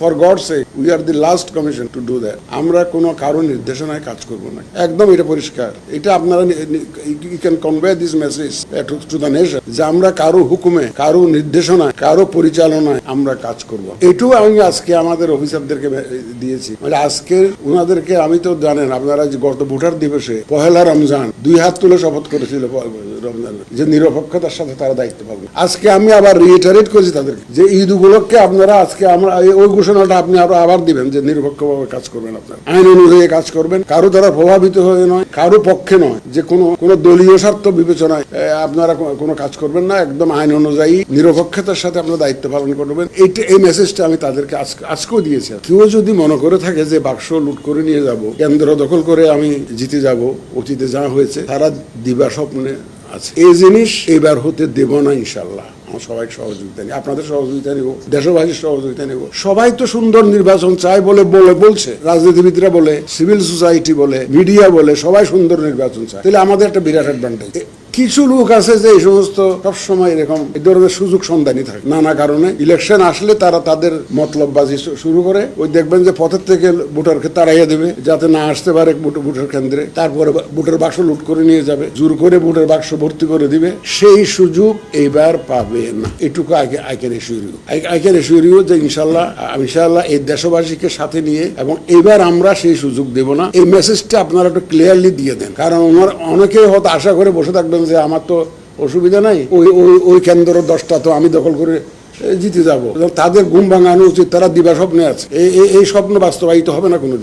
For God sake we are the last commission to do that আমরা কোনো কারও নির্দেশনায় কাজ করব না। একদম এটা পরিষ্কার। এটা আপনারা you can convey this message to the nation যে আমরা কারও হুকুমে, কারও নির্দেশনায়, কারও পরিচালনায় আমরা কাজ করব। এটু আমি আজকে আমাদের অফিসারদেরকে দিয়েছি। মানে আজকে ওনাদেরকে আমি তো জানেন, আপনারা যে গত ভোটার দিবসে পহেলা রমজান দুই হাত তুলে শপথ করেছিল রমজান যে নিরপেক্ষতার সাথে তারা দায়িত্ব পালন। আজকে আমি আবার রিটারেট করেছি তাদেরকে যে ঈদ উপলক্ষে আপনারা আজকে আমরা ওই ঘোষণাটা আপনি আবার আবার দিবেন যে নিরপেক্ষভাবে কাজ করবেন আপনারা। আইন অনুযায়ী কাজ করবেন। কারও দ্বারা প্রভাবিত হয়ে নয়, কারও পক্ষে নয়। যে কোনো কোনো দলীয় স্বার্থ বিবেচনায় আপনারা কোনো কাজ করবেন না। একদম আইন অনুযায়ী নিরপেক্ষতার সাথে আপনার দায়িত্ব পালন করবেন। এইটা, এই মেসেজটা আমি তাদেরকে আজকে আজকেও দিয়েছি। কেউ যদি মনে করে থাকে যে বাক্স লুট করে নিয়ে যাব, কেন্দ্র দখল করে আমি জিতে যাব, অতীতে যা হয়েছে, তারা দিবা স্বপ্নে আছে। এই জিনিস এবার হতে দেব না ইনশাল্লাহ সবাই সহযোগিতা নিই। আপনাদের সহযোগিতা নিব, দেশবাসীর সহযোগিতা নিব। সবাই তো সুন্দর নির্বাচন চায় বলে বলে বলছে, রাজনীতিবিদরা বলে সিভিল সোসাইটি বলে মিডিয়া বলে, সবাই সুন্দর নির্বাচন চায়। তাহলে আমাদের একটা বিরাট অ্যাডভান্টেজ কিছু লোক আছে যে এই সমস্ত সবসময় এরকম এই ধরনের সুযোগ সন্ধানী থাকে। নানা কারণে ইলেকশন আসলে তারা তাদের মতলববাজি শুরু করে। ওই দেখবেন যে পথের থেকে ভোটারকে তাড়াইয়া দেবে, যাতে না আসতে পারে ভোট- ভোটার কেন্দ্রে। তারপরে ভোটের বাক্স লুট করে নিয়ে যাবে, জোর করে ভোটের বাক্স ভর্তি করে দিবে। সেই সুযোগ এইবার পাবে না। এটুকু আগে আইকেন এসুরিও আইকেন এসুরিও যে ইনশাল্লাহ ইনশাল্লাহ এই দেশবাসীকে সাথে নিয়ে এবং এবার আমরা সেই সুযোগ দেব না। এই মেসেজটা আপনারা একটু ক্লিয়ারলি দিয়ে দেন। কারণ ওনার অনেকে হয়তো আশা করে বসে থাকবেন যে আমার তো অসুবিধা নাই, ওই ওই ওই কেন্দ্র দশটা তো আমি দখল করে জিতে যাব। তাদের ঘুম ভাঙানো উচিত, তারা দিবা স্বপ্নে আছে এই এই- স্বপ্ন বাস্তবায়িত হবে না কোনোদিন।